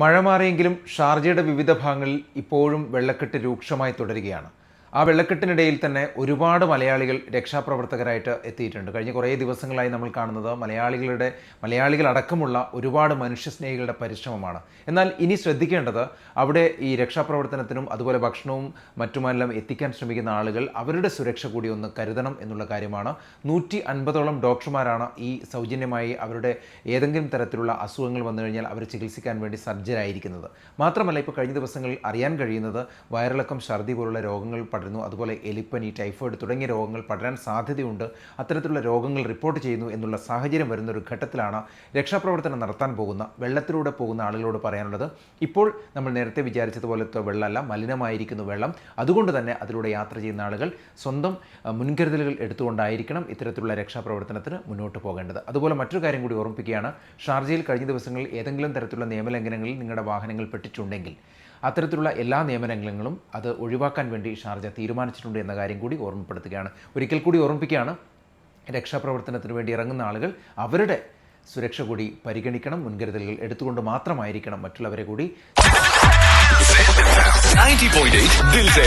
മഴ മാറിയെങ്കിലും ഷാർജയുടെ വിവിധ ഭാഗങ്ങളിൽ ഇപ്പോഴും വെള്ളക്കെട്ട് രൂക്ഷമായി തുടരുകയാണ്. ആ വെള്ളക്കെട്ടിനിടയിൽ തന്നെ ഒരുപാട് മലയാളികൾ രക്ഷാപ്രവർത്തകരായിട്ട് എത്തിയിട്ടുണ്ട്. കഴിഞ്ഞ കുറേ ദിവസങ്ങളായി നമ്മൾ കാണുന്നത് മലയാളികളുടെ മലയാളികളടക്കമുള്ള ഒരുപാട് മനുഷ്യസ്നേഹികളുടെ പരിശ്രമമാണ്. എന്നാൽ ഇനി ശ്രദ്ധിക്കേണ്ടത് അവിടെ ഈ രക്ഷാപ്രവർത്തനത്തിനും അതുപോലെ ഭക്ഷണവും മറ്റുമെല്ലാം എത്തിക്കാൻ ശ്രമിക്കുന്ന ആളുകൾ അവരുടെ സുരക്ഷ കൂടി ഒന്ന് കരുതണം എന്നുള്ള കാര്യമാണ്. നൂറ്റി അൻപതോളം ഡോക്ടർമാരാണ് ഈ സൗജന്യമായി അവരുടെ ഏതെങ്കിലും തരത്തിലുള്ള അസുഖങ്ങൾ വന്നു കഴിഞ്ഞാൽ അവർ ചികിത്സിക്കാൻ വേണ്ടി സജ്ജരായിരിക്കുന്നത് മാത്രമല്ല ഇപ്പോൾ കഴിഞ്ഞ ദിവസങ്ങളിൽ അറിയാൻ കഴിയുന്നത് വയറിളക്കം ഛർദി പോലുള്ള രോഗങ്ങൾ പടരുന്നു അതുപോലെ എലിപ്പനി ടൈഫോയിഡ് തുടങ്ങിയ രോഗങ്ങൾ പടരാൻ സാധ്യതയുണ്ട്. അത്തരത്തിലുള്ള രോഗങ്ങൾ റിപ്പോർട്ട് ചെയ്യുന്നു എന്നുള്ള സാഹചര്യം വരുന്ന ഒരു ഘട്ടത്തിലാണ് രക്ഷാപ്രവർത്തനം നടത്താൻ പോകുന്ന വെള്ളത്തിലൂടെ പോകുന്ന ആളുകളോട് പറയാനുള്ളത്. ഇപ്പോൾ നമ്മൾ നേരത്തെ വിചാരിച്ചതുപോലത്തെ വെള്ളമല്ല മലിനമായിരിക്കുന്നു വെള്ളം. അതുകൊണ്ട് തന്നെ അതിലൂടെ യാത്ര ചെയ്യുന്ന ആളുകൾ സ്വന്തം മുൻകരുതലുകൾ എടുത്തുകൊണ്ടായിരിക്കണം ഇത്തരത്തിലുള്ള രക്ഷാപ്രവർത്തനത്തിന് മുന്നോട്ട് പോകേണ്ടത്. അതുപോലെ മറ്റൊരു കാര്യം കൂടി ഓർമ്മിപ്പിക്കുകയാണ്. ഷാർജയിൽ കഴിഞ്ഞ ദിവസങ്ങളിൽ ഏതെങ്കിലും തരത്തിലുള്ള നിയമലംഘനങ്ങളിൽ നിങ്ങളുടെ വാഹനങ്ങൾ പെട്ടിട്ടുണ്ടെങ്കിൽ അത്തരത്തിലുള്ള എല്ലാ നിയമനങ്ങളും അത് ഒഴിവാക്കാൻ വേണ്ടി ഷാർജ തീരുമാനിച്ചിട്ടുണ്ട് എന്ന കാര്യം കൂടി ഓർമ്മപ്പെടുത്തുകയാണ്. ഒരിക്കൽ കൂടി ഓർമ്മിപ്പിക്കുകയാണ് രക്ഷാപ്രവർത്തനത്തിന് വേണ്ടി ഇറങ്ങുന്ന ആളുകൾ അവരുടെ സുരക്ഷ കൂടി പരിഗണിക്കണം മുൻകരുതലുകൾ എടുത്തുകൊണ്ട് മാത്രമായിരിക്കണം. മറ്റുള്ളവരെ കൂടി 90.8 Dil se